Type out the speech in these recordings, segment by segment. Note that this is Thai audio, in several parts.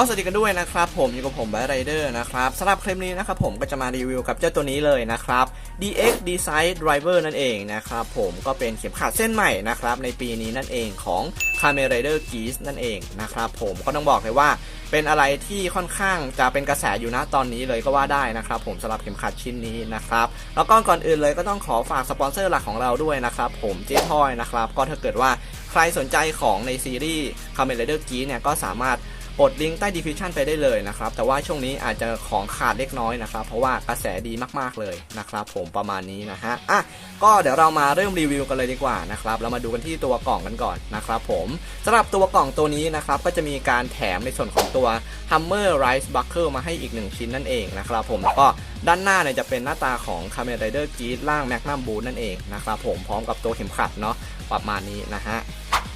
ก็สวัสดีกันด้วยนะครับผมอยู่กับผมไบไรเดอร์นะครับสำหรับคลิปนี้นะครับผมก็จะมารีวิวกับเจ้าตัวนี้เลยนะครับ DX Design Driver นั่นเองนะครับผมก็เป็นเข็มขัดเส้นใหม่นะครับในปีนี้นั่นเองของ Kamen Rider g e e s นั่นเองนะครับผมก็ต้องบอกเลยว่าเป็นอะไรที่ค่อนข้างจะเป็นกระแสอยู่นะตอนนี้เลยก็ว่าได้นะครับผมสำหรับเข็มขัดชิ้นนี้นะครับแล้วก็ก่อนอื่นเลยก็ต้องขอฝากสปอนเซอร์หลักของเราด้วยนะครับผมเจ๊ทอยนะครับก็ถ้าเกิดว่าใครสนใจของในซีรีส์ Kamen Rider g e e s เนี่ยก็สามารถ กดลิงก์ใต้ description ไปได้เลยนะครับ แต่ว่าช่วงนี้อาจจะของขาดเล็กน้อยนะครับ เพราะว่ากระแสดีมากๆเลยนะครับ ผมประมาณนี้นะฮะอะก็เดี๋ยวเรามาเริ่มรีวิวกันเลยดีกว่านะครับ เรามาดูกันที่ตัวกล่องกันก่อนนะครับผมสำหรับตัวกล่องตัวนี้นะครับก็จะมีการแถมในส่วนของตัว Hammer Rise Buckle มาให้อีก 1 ชิ้นนั่นเองนะครับผมแล้วก็ด้านหน้าเนี่ยจะเป็นหน้าตาของ Kamen Rider Geese ล่าง Magnum Boot นั่นเองนะครับผมพร้อมกับตัวเข็มขัดเนาะประมาณนี้นะฮะ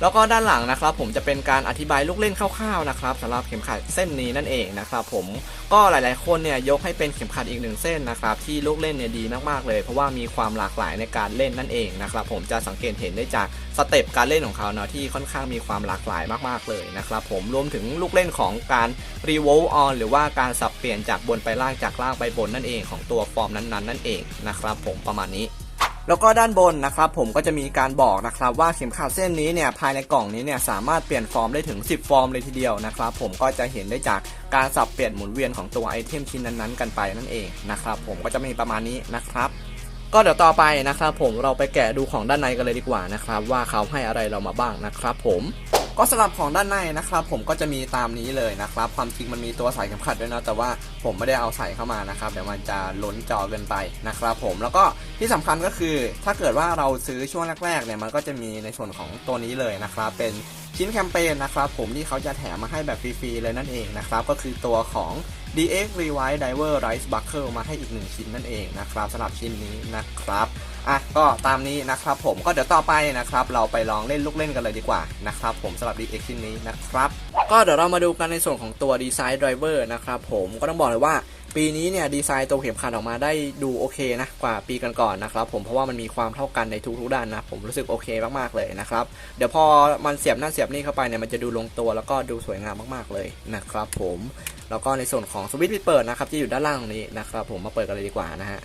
แล้วก็ด้านหลังนะครับผมจะเป็นการอธิบายลูกเล่นคร่าวๆนะครับสำหรับเข็มขัดเส้นนี้นั่นเองนะครับผมก็หลายๆคนเนี่ยยกให้เป็นเข็มขัดอีกหนึ่งเส้นนะครับที่ลูกเล่นเนี่ยดีมากๆเลย เพราะว่ามีความหลากหลายในการเล่นนั่นเองนะครับผมจะสังเกตเห็นได้จากสเต็ปการเล่นของเขาเนาะที่ค่อนข้างมีความหลากหลายมากๆเลยนะครับผมรวมถึงลูกเล่นของการรีโวลออนหรือว่าการสับเปลี่ยนจากบนไปล่างจากล่างไปบนนั่นเองของตัวฟอร์มนั้นๆนั่นเองนะครับผมประมาณนี้ แล้วก็ด้านบนนะครับผมก็จะมีการบอกนะครับว่าเข็มขัดเส้นนี้เนี่ยภายในกล่องนี้เนี่ยสามารถเปลี่ยนฟอร์มได้ถึง 10 ฟอร์มเลยทีเดียวนะครับผมก็จะเห็นได้จากการสับเปลี่ยนหมุนเวียนของตัวไอเทมชิ้นนั้นๆกันไปนั่นเองนะครับผมก็จะมีประมาณนี้นะครับ ก็เดี๋ยวต่อไปนะครับผมเราไปแกะดูของด้านในกันเลยดีกว่านะครับว่าเขาให้อะไรเรามาบ้างนะครับผม ก็สำหรับของด้านในนะครับผมก็จะมีตามนี้เลยนะครับ ความจริงมันมีตัวใส่เข็มขัดด้วยนะแต่ว่าผมไม่ได้เอาใส่เข้ามานะครับ เดี๋ยวมันจะล้นจอเกินไปนะครับผมแล้วก็ที่สำคัญก็คือ ถ้าเกิดว่าเราซื้อช่วงแรกๆเนี่ยมันก็จะมีในส่วนของตัวนี้เลยนะครับ เป็นชิ้นแคมเปญนะครับผมที่เขาจะแถมมาให้แบบฟรีๆเลยนั่นเองนะครับก็คือตัวของ DX Rewind Diver Rice Buckle มาให้อีกหนึ่งชิ้นนั่นเองนะครับสำหรับชิ้นนี้นะครับ อะก็ตามนี้นะครับผมก็เดี๋ยวต่อไปนะครับเราไปลองเล่นลูกเล่นกันเลยดีกว่านะครับผมสำหรับ DX ชิ้นนี้นะครับก็เดี๋ยวเรามาดูกันในส่วนของตัว Design Driver นะครับผมก็ต้องบอกเลยว่าปีนี้เนี่ยดีไซน์ตัวเข็มขัดออกมาได้ดูโอเคนะกว่าปีก่อนๆนะครับผมเพราะว่ามันมีความเท่ากันในทุกๆด้านนะผมรู้สึกโอเคมากๆเลยนะครับเดี๋ยวพอมันเสียบนั่นเสียบนี่เข้าไปเนี่ยมันจะดูลงตัวแล้วก็ดูสวยงามมากๆเลยนะครับผมแล้วก็ในส่วนของสวิตช์ปิดเปิดนะครับที่อยู่ด้านล่างตรงนี้นะครับผมมาเปิดกันเลยดีกว่านะฮะ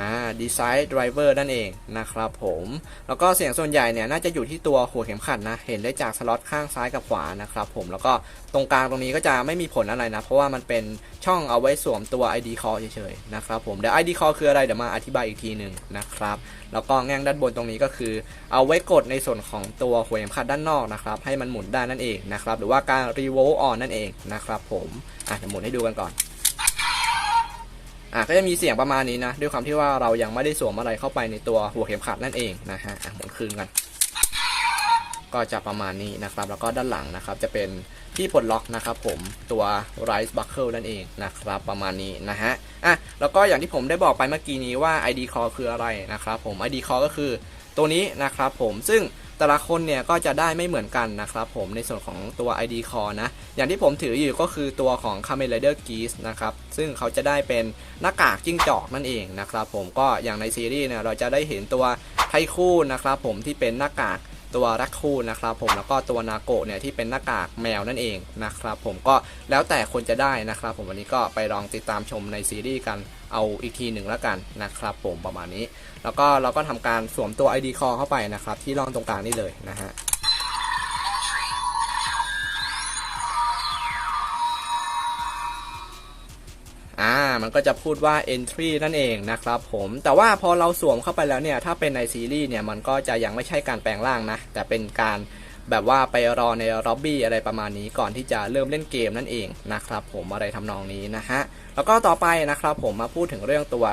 อ่าดีไซน์ไดรเวอร์นั่นเองนะครับผม แล้วก็เสียงส่วนใหญ่เนี่ยน่าจะอยู่ที่ตัวหัวเข็มขัดนะ เห็นได้จากสล็อตข้างซ้ายกับขวานะครับผม แล้วก็ตรงกลางตรงนี้ก็จะไม่มีผลอะไรนะ เพราะว่ามันเป็นช่องเอาไว้สวมตัว ID call เฉยๆนะครับผม เดี๋ยว ID call คืออะไร เดี๋ยวมาอธิบายอีกทีหนึ่งนะครับ แล้วก็แง่งด้านบนตรงนี้ก็คือ เอาไว้กดในส่วนของตัวหัวเข็มขัดด้านนอกนะครับ ให้มันหมุนได้นั่นเองนะครับ หรือว่าการ revolve on นั่นเองนะครับผม อะเดี๋ยวหมุนให้ดูกันก่อน อะก็จะมีเสียงประมาณนี้นะ ด้วยความที่ว่าเรายังไม่ได้สวมอะไรเข้าไปในตัวหัวเข็มขัดนั่นเองนะฮะอะหมุนคืนกัน ก็จะประมาณนี้นะครับ แล้วก็ด้านหลังนะครับ จะเป็นที่ปลดล็อกนะครับผมตัว Rise Buckle นั่นเองนะครับประมาณนี้นะฮะอะแล้วก็อย่างที่ผมได้บอกไปเมื่อกี้นี้ว่า ID call คืออะไรนะครับผม ID call ก็คือตัวนี้นะครับผมซึ่ง แต่ละคนเนี่ยก็จะได้ไม่เหมือนกันนะครับผมในส่วนของตัว ID call นะ อย่างที่ผมถืออยู่ก็คือตัวของ Kamen Rider Geese นะครับ ซึ่งเขาจะได้เป็นหน้ากากจิ้งจอกนั่นเองนะครับผมก็อย่างในซีรีส์เนี่ยเราจะได้เห็นตัวไทคูนนะครับผมที่เป็นหน้ากากตัวรักคูนนะครับผมแล้วก็ตัวนาโกะเนี่ยที่เป็นหน้ากากแมวนั่นเองนะครับผมก็แล้วแต่คนจะได้นะครับผมวันนี้ก็ไปลองติดตามชมในซีรีส์กัน เอาอีกทีหนึ่งแล้วกันนะครับผมประมาณนี้ แล้วก็เราก็ทำการสวมตัว ID call เข้าไปนะครับ ที่ร่องตรงกลางนี่เลยนะฮะอ่ามันก็จะพูดว่า entry นั่นเองนะครับผม แต่ว่าพอเราสวมเข้าไปแล้วเนี่ย ถ้าเป็นในซีรีส์เนี่ย มันก็จะยังไม่ใช่การแปลงร่างนะ แต่เป็นการ แบบว่าไปรอในล็อบบี้อะไรประมาณนี้ก่อนที่จะเริ่มเล่นเกมนั่นเองนะครับผมอะไรทำนองนี้นะฮะแล้วก็ต่อไปนะครับผมมาพูดถึงเรื่องตัว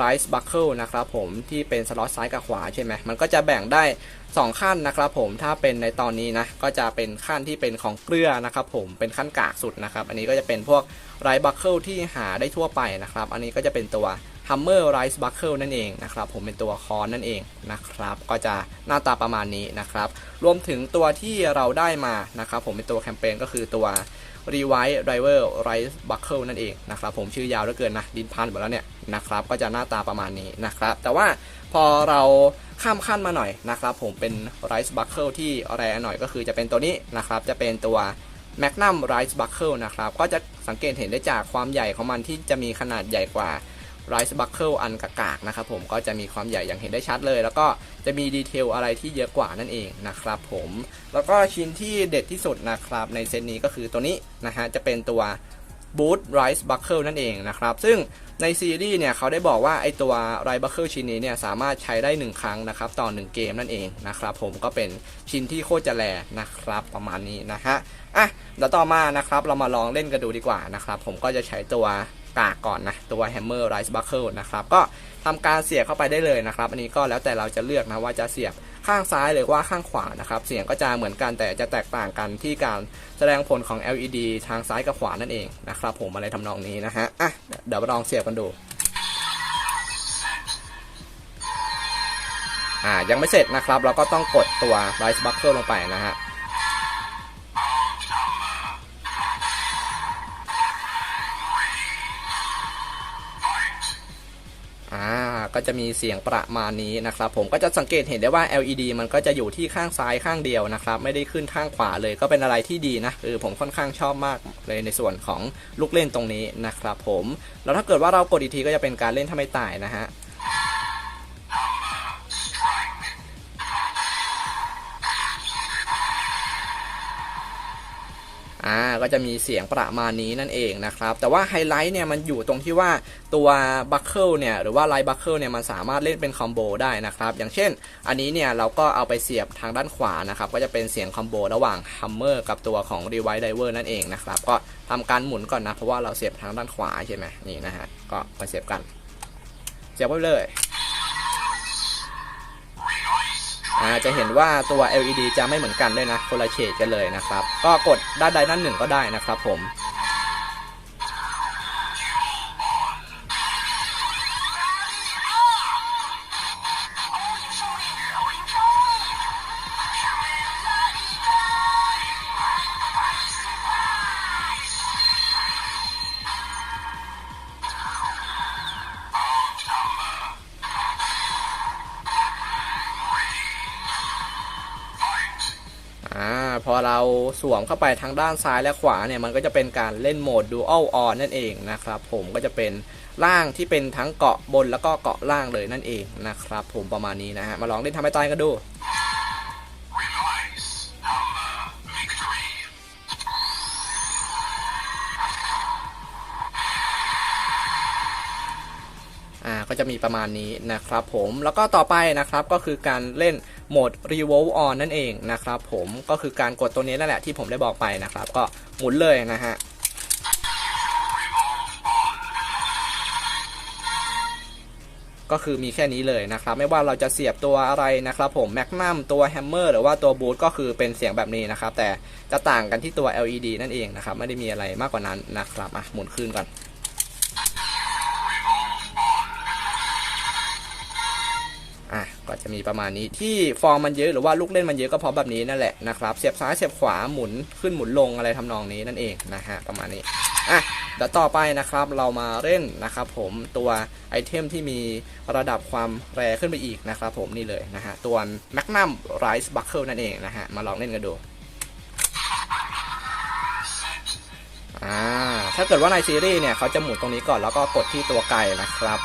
Rise Buckle นะครับผมที่เป็นสล็อตซ้ายกับขวาใช่ไหมมันก็จะแบ่งได้ 2 ขั้นนะครับผมถ้าเป็นในตอนนี้นะก็จะเป็นขั้นที่เป็นของเกลือนะครับผมเป็นขั้นกากสุดนะครับอันนี้ก็จะเป็นพวก Rise Buckle ที่หาได้ทั่วไปนะครับอันนี้ก็จะเป็นตัว Hammer Rise Buckle นั่นเองนะครับผมเป็นตัวคอนนั่นเองนะครับก็จะหน้าตาประมาณนี้นะครับรวมถึงตัวที่เราได้มานะครับผมเป็นตัวแคมเปญก็คือตัว Rewind Driver Rise Buckle นั่นเองนะครับผมชื่อยาวเหลือเกินนะดินพันหมดแล้วเนี่ยนะครับก็จะหน้าตาประมาณนี้นะครับแต่ว่าพอเราข้ามขั้นมาหน่อยนะครับผมเป็น Rice Buckle ที่แรงหน่อยก็คือจะเป็นตัวนี้นะครับจะเป็นตัว Magnum Rice Buckle นะครับก็จะสังเกตเห็นได้จากความใหญ่ของมันที่จะมีขนาดใหญ่กว่า Rice Buckle อันกากๆนะครับผมก็จะมีความใหญ่อย่างเห็นได้ชัดเลย แล้วก็จะมีดีเทลอะไรที่เยอะกว่านั่นเองนะครับผมแล้วก็ชิ้นที่เด็ดที่สุดนะครับในเซตนี้ก็คือตัวนี้นะฮะจะเป็นตัว Boot Rice Buckle นั่นเองนะครับซึ่งในซีรีส์เนี่ยเขาได้บอกว่าไอตัว Rice Buckle ชิ้นนี้เนี่ยสามารถใช้ได้ 1 ครั้งนะครับต่อ 1 เกมนั่นเองนะครับผมก็เป็นชิ้นที่โคตรจะแรงนะครับประมาณนี้นะฮะอะเดี๋ยวต่อมานะครับเรามาลองเล่นกันดูดีกว่านะครับผมก็จะใช้ตัว กากก่อนนะ ตัว Hammer Rice Buckle นะครับ ก็ทำการเสียบเข้าไปได้เลยนะครับ อันนี้ก็แล้วแต่เราจะเลือกนะว่าจะเสียบข้างซ้ายหรือว่าข้างขวานะครับ เสียงก็จะเหมือนกันแต่จะแตกต่างกันที่การแสดงผลของ LED ทางซ้ายกับขวานั่นเองนะครับ ผมอะไรทำนองนี้นะฮะอะเดี๋ยวมาลองเสียบกันดูอ่ายังไม่เสร็จนะครับ เราก็ต้องกดตัว Rice Buckle ลงไปนะฮะ จะมีเสียงประมาณนี้นะครับ ผมก็จะสังเกตเห็นได้ว่า LED มันก็จะอยู่ที่ข้างซ้ายข้างเดียวนะครับ ไม่ได้ขึ้นข้างขวาเลยก็เป็นอะไรที่ดีนะคือผมค่อนข้างชอบมากเลยในส่วนของลูกเล่นตรงนี้นะครับผมแล้วถ้าเกิดว่าเรากดอีกทีก็จะเป็นการเล่นถ้าไม่ตายนะฮะ อ่าก็จะมีเสียงประมาณนี้นั่นเองนะครับ แต่ว่าไฮไลท์เนี่ยมันอยู่ตรงที่ว่าตัวบัคเกิลเนี่ยหรือว่าไลท์บัคเกิลเนี่ยมันสามารถเล่นเป็นคอมโบได้นะครับ อย่างเช่น อันนี้เนี่ยเราก็เอาไปเสียบทางด้านขวานะครับ ก็จะเป็นเสียงคอมโบระหว่างฮัมเมอร์กับตัวของ r e w i ไ e Diver นั่นเองนะครับ ก็ทำการหมุนก่อนนะ เพราะว่าเราเสียบทางด้านขวาใช่ไหมนี่นะฮะก็ไปเสียบกัน เสียบไปเลย จะเห็นว่าตัว LED จะไม่เหมือนกันด้วยนะคนละเฉดกันเลยนะครับ ก็กดด้านใดด้านหนึ่งก็ได้นะครับผม เราสวมเข้าไปทางด้านซ้ายและขวาเนี่ยมันก็จะเป็นการเล่นโหมด Dual On นั่นเองนะครับผมก็จะเป็นล่างที่เป็นทั้งเกาะบนแล้วก็เกาะล่างเลยนั่นเองนะครับผมประมาณนี้นะฮะมาลองเล่นทำให้ตายกันดูอ่าก็จะมีประมาณนี้นะครับผมแล้วก็ต่อไปนะครับก็คือการเล่น โหมด revolve on นั่นเองนะครับผมก็คือการกดตัวนี้นั่นแหละที่ผมได้บอกไปนะครับ ก็หมุนเลยนะฮะก็คือมีแค่นี้เลยนะครับ ไม่ว่าเราจะเสียบตัวอะไรนะครับ ผมแมกนัมตัวแฮมเมอร์หรือว่าตัวบูทก็คือเป็นเสียงแบบนี้นะครับ แต่จะต่างกันที่ตัว LED นั่นเองนะครับ ไม่ได้มีอะไรมากกว่านั้นนะครับอะหมุนขึ้นก่อน อะก็จะมีประมาณนี้ที่ฟอร์มมันเยอะหรือว่าลูกเล่นมันเยอะก็เพราะแบบนี้นั่นแหละนะครับเสียบซ้ายเสียบขวาหมุนขึ้นหมุนลงอะไรทำนองนี้นั่นเองนะฮะประมาณนี้อะเดี๋ยวต่อไปนะครับเรามาเล่นนะครับผมตัวไอเทมที่มีระดับความแรงขึ้นไปอีกนะครับผมนี่เลยนะฮะตัว Magnum Rice Buckle นั่นเองนะฮะมาลองเล่นกันดูอ่าถ้าเกิดว่าในซีรีส์เนี่ยเขาจะหมุนตรงนี้ก่อนแล้วก็กดที่ตัวไก่นะครับ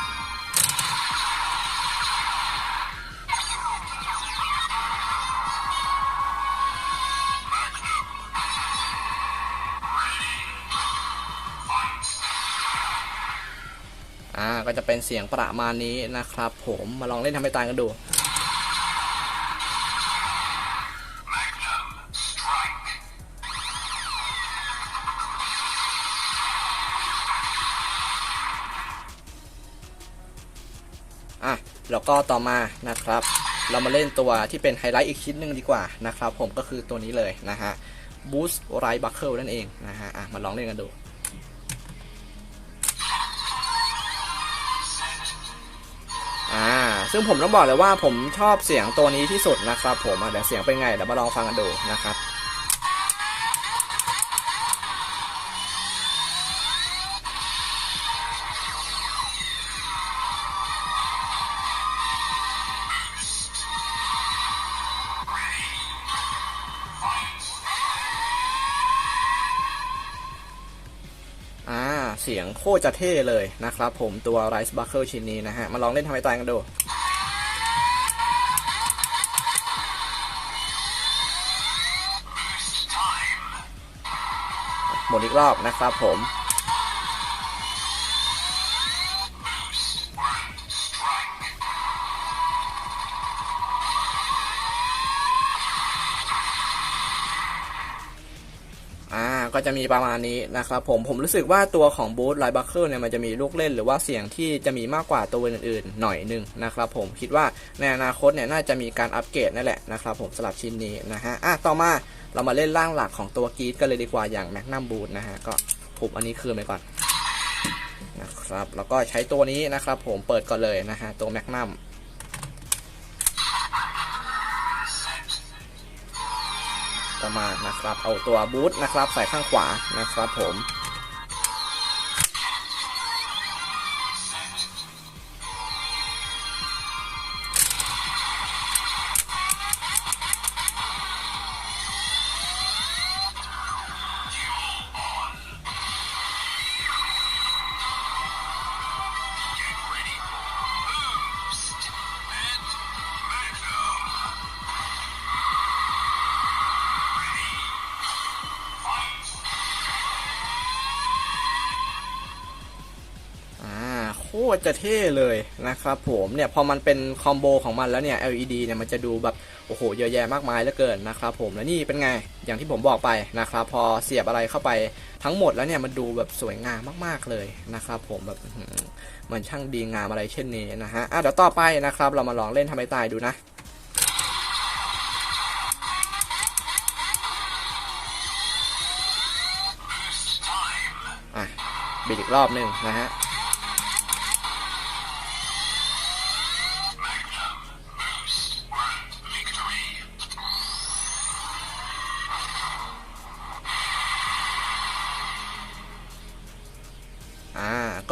เป็นเสียงประมาณนี้นะครับผมมาลองเล่นทำให้ตายกันดูอะแล้วก็ต่อมานะครับ เรามาเล่นตัวที่เป็นไฮไลท์อีกชิ้นหนึ่งดีกว่านะครับ ผมก็คือตัวนี้เลยนะฮะ Boost Right Buckle นั่นเองนะฮะอะมาลองเล่นกันดู ซึ่งผมต้องบอกเลยว่าผมชอบเสียงตัวนี้ที่สุดนะครับ ผมเดี๋ยวเสียงเป็นไงเดี๋ยวมาลองฟังกันดูนะครับเสียงโคตรจะเท่เลยนะครับผมตัว Rice Bucker ชิ้นนี้นะฮะ มาลองเล่นทำไมตายกันดู หมดอีกรอบนะครับผม ก็จะมีประมาณนี้นะครับผมผมรู้สึกว่าตัวของบูธไลบัคเคิลเนี่ยมันจะมีลูกเล่นหรือว่าเสียงที่จะมีมากกว่าตัวอื่นๆ หน่อยหนึงนะครับผมคิดว่าในอนาคตเนี่ยน่าจะมีการอัปเกรดนั่นแหละนะครับผมสำหรับชิ้นนี้นะฮะอะต่อมาเรามาเล่นร่างหลักของตัวกรีดกันเลยดีกว่าอย่างแมกนัมบูธนะฮะก็ทุบอันนี้คืนไปก่อนนะครับแล้วก็ใช้ตัวนี้นะครับผมเปิดก่อนเลยนะฮะตัวแมกนัม ต่อมานะครับ เอาตัวบูทนะครับ ใส่ข้างขวานะครับผม ตรจะเท่เลยนะครับผมเนี่ยพอมันเป็นคอมโบของมันแล้วเนี่ย LED เนี่ยมันจะดูแบบโอ้โหเยอะแยะมากมายเหลือเกินนะครับผมแล้วนี่เป็นไงอย่างที่ผมบอกไปนะครับพอเสียบอะไรเข้าไปทั้งหมดแล้วเนี่ยมันดูแบบสวยงามมากๆเลยนะครับผมแบบอื้อหือมันช่างดีงามอะไรเช่นนี้นะฮะอะเดี๋ยวต่อไปนะครับเรามาลองเล่นทำให้ตายดูนะอะบิดอีกรอบหนึ่งนะฮะ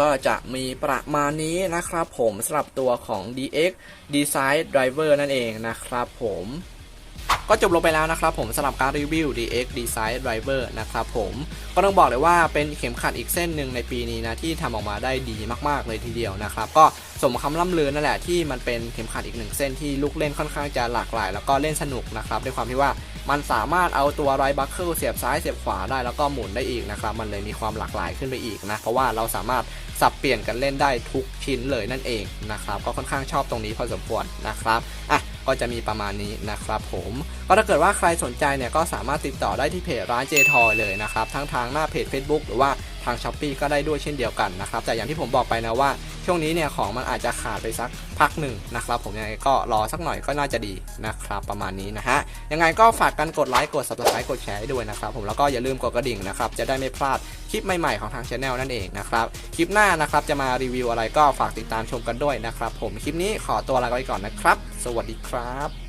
ก็จะมีประมาณนี้นะครับผมสำหรับตัวของ DX Design Driver นั่นเองนะครับผม ก็จบลงไปแล้วนะครับผมสำหรับการรีวิว DX Design Driver นะครับผมก็ต้องบอกเลยว่าเป็นเข็มขัดอีกเส้นหนึ่งในปีนี้นะที่ทำออกมาได้ดีมากๆเลยทีเดียวนะครับ ก็สมคำล่ำลือนั่นแหละที่มันเป็นเข็มขัดอีกหนึ่งเส้นที่ลูกเล่นค่อนข้างจะหลากหลาย แล้วก็เล่นสนุกนะครับด้วยความที่ว่ามันสามารถเอาตัวไรบัคเคิลเสียบซ้ายเสียบขวาได้แล้วก็หมุนได้อีกนะครับ มันเลยมีความหลากหลายขึ้นไปอีกนะ เพราะว่าเราสามารถสับเปลี่ยนกันเล่นได้ทุกชิ้นเลยนั่นเองนะครับ ก็ค่อนข้างชอบตรงนี้พอสมควรนะครับอะ ก็จะมีประมาณนี้นะครับผมก็ถ้าเกิดว่าใครสนใจเนี่ยก็สามารถติดต่อได้ที่เพจร้านเจทอยเลยนะครับทั้งทางหน้าเพจ Facebook หรือว่าทาง s h อ p e e ก็ได้ด้วยเช่นเดียวกันนะครับแต่อย่างที่ผมบอกไปนะว่า ช่วงนี้เนี่ยของมันอาจจะขาดไปสักพักหนึ่งนะครับผมยังไงก็รอสักหน่อยก็น่าจะดีนะครับประมาณนี้นะฮะยังไงก็ฝากกันกดไลค์กด subscribe กดแชร์ด้วยนะครับผมแล้วก็อย่าลืมกดกระดิ่งนะครับจะได้ไม่พลาดคลิปใหม่ๆของทางช anel นั่นเองนะครับคลิปหน้านะครับจะมารีวิวอะไรก็ฝากติดตามชมกันด้วยนะครับผมคลิปนี้ขอตัวลาไปก่อนนะครับ สวัสดีครับ